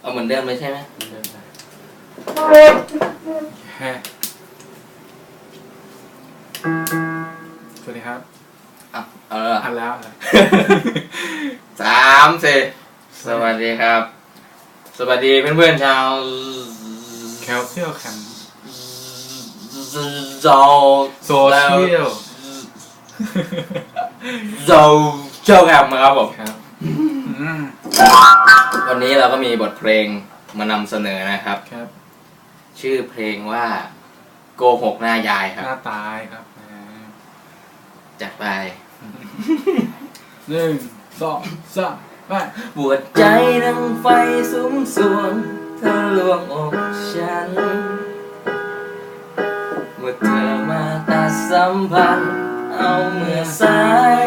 เอาเหมือนเดิมเลยใช่ไหมเดินได้แฮะสวัสดีครับ อะเอาแล้วเหรออันแล้วเหรอสามสี่สวัสดีครับ สวัสดีเพื่อนๆชาวแคลเซียลแคมโซโซเชียล โซเชียลแคมครับผม ครับอืม วันนี้เราก็มีบทเพลงมานำเสนอนะครับ ครับชื่อเพลงว่าโกหกหน้ายายครับหน้าตายครับอ่าจัดไปหนึ่งสองสามไปปวดใจดังไฟสุมสวงเธอลวงอกฉัน เมื่อเธอมาตัดสัมพันธ์เอาเมื่อสาย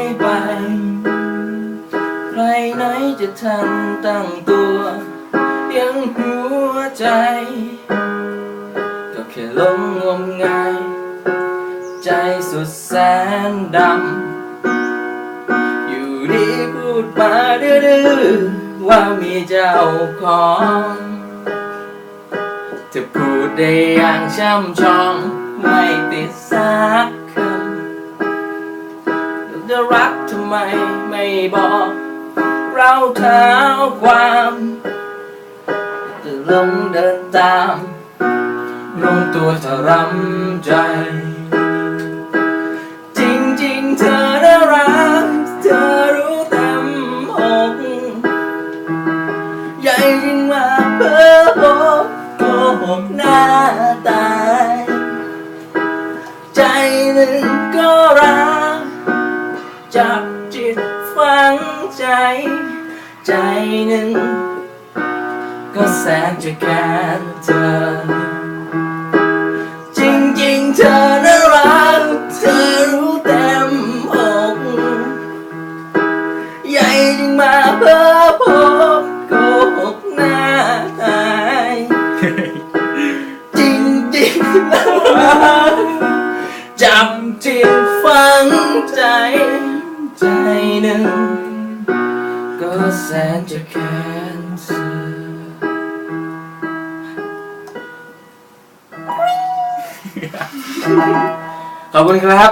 จะทันตั้งตัว ยังหัวใจ ก็แค่ลงงมงาย ใจสุดแสนดำ อยู่ดีพูดมาดื้อๆว่ามีเจ้าของจะพูดได้อย่างช่ำชอง ไม่ติดสักคำจะรักทำไมไม่บอก เราเท้าความจะลงเดินตาม ลงตัวเธอรำใจ จริงๆเธอน่ารัก เธอรู้เต็มอกใหญ่ยิ่งมาเพ้อโบโกหกหน้าตายใจหนึ่งก็รักจับ จิตฝังใจ ใจหนึ่ง ก็แสนจะแค้นเธอ จริงๆเธอน่ารักเธอรู้เต็มอกใหญ่จึงมาเพ้อพบโกหกหน้าตาย จริงๆแล้วรักจับจิตฝังใจ ใจหนึ่ง ก็แสนจะแค้นเธอขอบคุณครับ